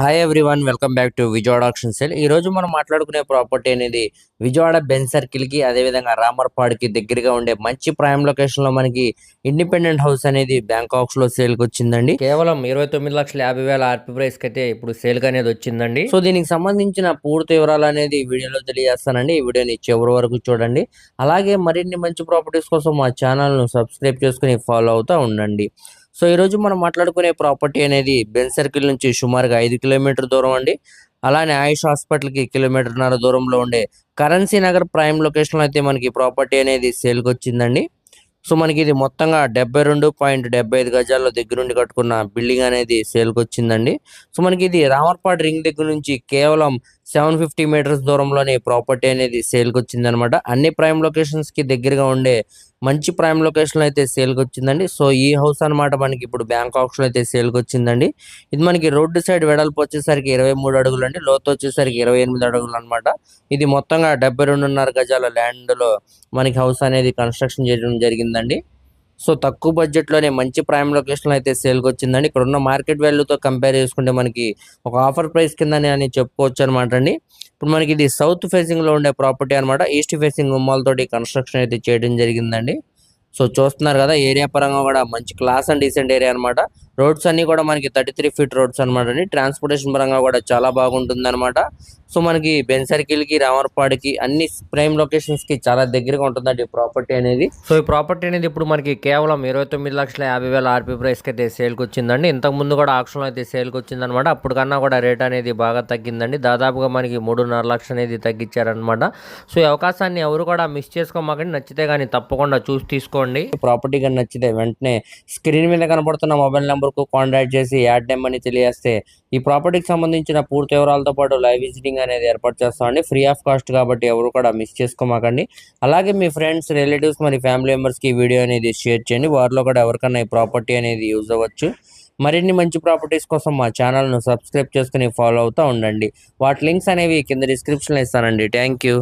Hi everyone welcome back to Vijayawada auction sale ఈ రోజు మనం మాట్లాడుకునే ప్రాపర్టీ అనేది విజయవాడ బెన్ సర్కిల్కి అదేవిధంగా రామర్పాడ్కి దగ్గరగా ఉండే మంచి ప్రైమ్ లొకేషన్లో మనకి ఇండిపెండెంట్ హౌస్ అనేది బ్యాంకాక్స్లో సేల్కి వచ్చిందండి. కేవలం ఇరవై తొమ్మిది లక్షల యాభై వేల ఆర్పీ ప్రైస్కి అయితే ఇప్పుడు సేల్కి అనేది వచ్చిందండి. సో దీనికి సంబంధించిన పూర్తి వివరాలు అనేది ఈ వీడియోలో తెలియజేస్తానండి. ఈ వీడియోని చివరి వరకు చూడండి. అలాగే మరిన్ని మంచి ప్రాపర్టీస్ కోసం మా ఛానల్ను సబ్స్క్రైబ్ చేసుకుని ఫాలో అవుతూ ఉండండి. సో ఈరోజు మనం మాట్లాడుకునే ప్రాపర్టీ అనేది బెన్ సర్కిల్ నుంచి సుమారుగా ఐదు కిలోమీటర్ దూరం అండి. అలానే ఆయుష్ హాస్పిటల్కి కిలోమీటర్న్నర దూరంలో ఉండే కరెన్సీ నగర్ ప్రైమ్ లొకేషన్లో అయితే మనకి ప్రాపర్టీ అనేది సేల్కి వచ్చిందండి. సో మనకి ఇది మొత్తంగా డెబ్బై రెండు పాయింట్ డెబ్బై ఐదు గజాల్లో దగ్గరుండి కట్టుకున్న బిల్డింగ్ అనేది సేల్కి వచ్చిందండి. సో మనకి ఇది రామర్పాడ్ రింగ్ దగ్గర నుంచి కేవలం సెవెన్ ఫిఫ్టీ మీటర్స్ దూరంలోనే ప్రాపర్టీ అనేది సేల్కి వచ్చిందనమాట అన్ని ప్రైమ్ లొకేషన్స్కి దగ్గరగా ఉండే మంచి ప్రైమ్ లొకేషన్లో అయితే సేల్కి వచ్చిందండి. సో ఈ హౌస్ అన్నమాట మనకి ఇప్పుడు బ్యాంకాక్స్లో అయితే సేల్కి వచ్చిందండి. ఇది మనకి రోడ్డు సైడ్ వెడల్పు వచ్చేసరికి ఇరవై మూడు అడుగులు అండి. లోతు వచ్చేసరికి ఇరవై ఎనిమిది అడుగులు అనమాట ఇది మొత్తంగా డెబ్బై రెండున్నర గజాల ల్యాండ్లో మనకి హౌస్ అనేది కన్స్ట్రక్షన్ చేయడం జరిగిందండి. సో తక్కువ బడ్జెట్లోనే మంచి ప్రైమ్ లొకేషన్లో అయితే సేల్కి వచ్చిందండి. ఇక్కడ ఉన్న మార్కెట్ వాల్యూతో కంపేర్ చేసుకుంటే మనకి ఒక ఆఫర్ ప్రైస్ కింద అని చెప్పుకోవచ్చు అనమాట అండి. ఇప్పుడు మనకి ఇది సౌత్ ఫేసింగ్లో ఉండే ప్రాపర్టీ అనమాట ఈస్ట్ ఫేసింగ్ గుమ్మాలతోటి కన్స్ట్రక్షన్ అయితే చేయడం జరిగిందండి. సో చూస్తున్నారు కదా ఏరియా పరంగా కూడా మంచి క్లాస్ అండ్ డీసెంట్ ఏరియా అనమాట రోడ్స్ అన్ని కూడా మనకి థర్టీ త్రీ ఫీట్ రోడ్స్ అనమాట అండి. ట్రాన్స్పోర్టేషన్ పరంగా కూడా చాలా బాగుంటుంది అనమాట సో మనకి బెన్ సర్కిల్కి రామర్పాడికి అన్ని ప్రైమ్ లొకేషన్స్కి చాలా దగ్గరగా ఉంటుందండి ప్రాపర్టీ అనేది. సో ఈ ప్రాపర్టీ అనేది ఇప్పుడు మనకి కేవలం ఇరవై తొమ్మిది లక్షల యాభై వేల ఆర్పీ ప్రైస్కి అయితే సేల్కి వచ్చిందండి. ఇంతకు ముందు కూడా ఆక్షన్ అయితే సేల్కి వచ్చింది అనమాట అప్పుడు కన్నా కూడా రేట్ అనేది బాగా తగ్గిందండి. దాదాపుగా మనకి మూడున్నర లక్షలు అనేది తగ్గించారనమాట సో ఈ అవకాశాన్ని ఎవరు కూడా మిస్ చేసుకోమాకండి. నచ్చితే కానీ తప్పకుండా చూసి తీసుకోండి. ప్రాపర్టీ కానీ నచ్చితే వెంటనే స్క్రీన్ మీద కనబడుతున్న మొబైల్ నెంబర్ కు కాంటాక్ట్ చేసి యాడ్ నెంబర్ అని తెలియజేస్తే ఈ ప్రాపర్టీకి సంబంధించిన పూర్తి వివరాలతో పాటు లైవ్ విజిటింగ్ అనేది ఏర్పాటు చేస్తామండి. ఫ్రీ ఆఫ్ కాస్ట్ కాబట్టి ఎవరు కూడా మిస్ చేసుకోమాకండి. అలాగే మీ ఫ్రెండ్స్ రిలేటివ్స్ మరి ఫ్యామిలీ మెంబర్స్కి ఈ వీడియో అనేది షేర్ చేయండి. వారిలో కూడా ఎవరికన్నా ఈ ప్రాపర్టీ అనేది యూజ్ అవ్వచ్చు. మరిన్ని మంచి ప్రాపర్టీస్ కోసం మా ఛానల్ను సబ్స్క్రైబ్ చేసుకుని ఫాలో అవుతూ ఉండండి. వాటి లింక్స్ అనేవి కింద డిస్క్రిప్షన్లో ఇస్తానండి. Thank you